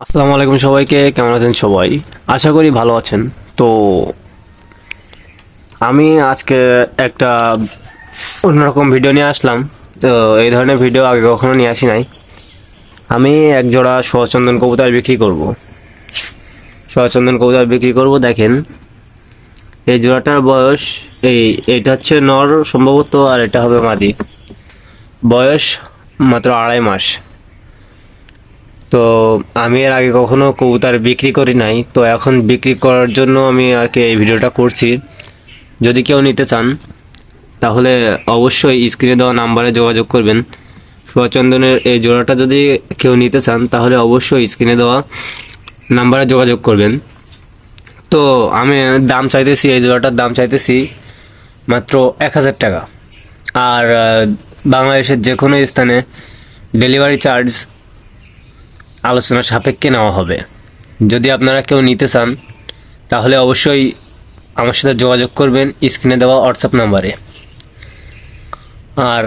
আসসালামু আলাইকুম সবাইকে, কেমন আছেন সবাই? আশা করি ভালো আছেন। তো আমি আজকে একটা অন্যরকম ভিডিও নিয়ে আসলাম। তো এই ধরনের ভিডিও আগে কখনো নিয়ে আসি নাই। আমি এক জোড়া সোয়াচন্দন কবুতর বিক্রি করব। সোয়াচন্দন কবুতর বিক্রি করব, দেখেন। এই জোড়াটার বয়স, এই, এটা হচ্ছে নর সম্ভবত, আর এটা হবে মাদি। বয়স মাত্র আড়াই মাস। তো আমি এর আগে কখনো কবুতর বিক্রি করি নাই। তো এখন বিক্রি করার জন্য আমি আর কি এই ভিডিওটা করছি। যদি কেউ নিতে চান, তাহলে অবশ্যই স্ক্রিনে দেওয়া নাম্বারে যোগাযোগ করবেন। সুভাষচন্দনের এই জোড়াটা যদি কেউ নিতে চান, তাহলে অবশ্যই স্ক্রিনে দেওয়া নাম্বারে যোগাযোগ করবেন। তো আমি দাম চাইতেছি, এই জোড়াটার দাম চাইতেছি মাত্র এক হাজার টাকা। আর বাংলাদেশের যে কোনো স্থানে ডেলিভারি চার্জ আলোচনা সাপেক্ষে নেওয়া হবে। যদি আপনারা কেউ নিতে চান, তাহলে অবশ্যই আমার সাথে যোগাযোগ করবেন স্ক্রিনে দেওয়া হোয়াটসঅ্যাপ নাম্বারে। আর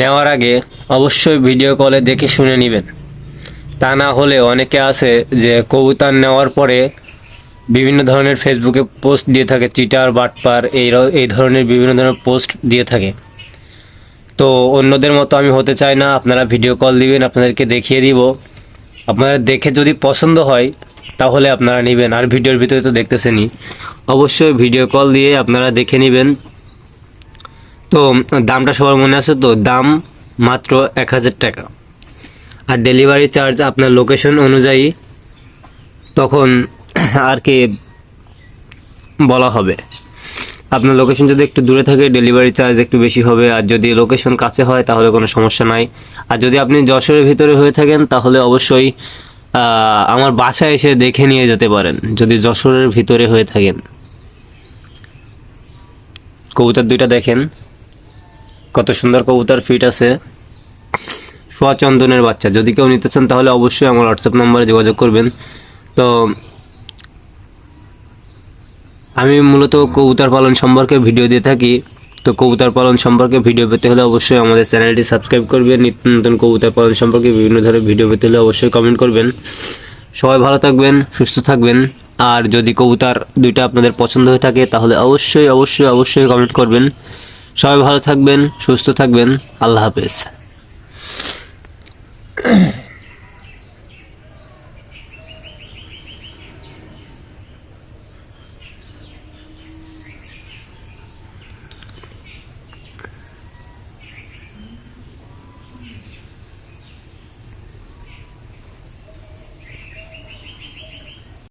নেওয়ার আগে অবশ্যই ভিডিও কলে দেখে শুনে নেবেন। তা না হলে অনেকে আছে যে কবুতর নেওয়ার পরে বিভিন্ন ধরনের ফেসবুকে পোস্ট দিয়ে থাকে চিটার বাটপার এই এই ধরনের বিভিন্ন ধরনের পোস্ট দিয়ে থাকে। তো অন্যদের মতো আমি হতে চাই না। আপনারা ভিডিও কল দিবেন, আপনাদেরকে দেখিয়ে দিব। আপনারা দেখে যদি পছন্দ হয়, তাহলে আপনারা নেবেন। আর ভিডিওর ভিতরে তো দেখতেছেনই। অবশ্যই ভিডিও কল দিয়ে আপনারা দেখে নেবেন। তো, দামটা সবার মনে আছে তো? দাম মাত্র এক হাজার টাকা। আর ডেলিভারি চার্জ আপনার লোকেশন অনুযায়ী তখন আর কি বলা হবে। আপনার লোকেশন যদি একটু দূরে থাকে ডেলিভারি চার্জ একটু বেশি হবে। আর যদি লোকেশন কাছে হয়, তাহলে কোনো সমস্যা নাই। আর যদি আপনি যশোরের ভিতরে হয়ে থাকেন, তাহলে অবশ্যই আমার বাসায় এসে দেখে নিয়ে যেতে পারেন, যদি যশোরের ভিতরে হয়ে থাকেন। কবুতর দুইটা দেখেন। কত সুন্দর কবুতর ফিট আছে। সোয়া চন্দনের বাচ্চা। যদি কেউ নিতে চান, তাহলে অবশ্যই আমার হোয়াটসঅ্যাপ নম্বরে যোগাযোগ করবেন। তো আমি মূলত কবুতর পালন সম্পর্কে ভিডিও দিয়ে থাকি। তো কবুতর পালন সম্পর্কে ভিডিও পেতে হলে অবশ্যই আমাদের চ্যানেলটি সাবস্ক্রাইব করবেন। নিত্য নতুন কবুতর পালন সম্পর্কে বিভিন্ন ধরনের ভিডিও পেতে হলে অবশ্যই কমেন্ট করবেন। সবাই ভালো থাকবেন, সুস্থ থাকবেন। আর যদি কবুতর দুইটা আপনাদের পছন্দ হয়ে থাকে, তাহলে অবশ্যই অবশ্যই অবশ্যই কমেন্ট করবেন। সবাই ভালো থাকবেন, সুস্থ থাকবেন। আল্লাহ হাফেজ।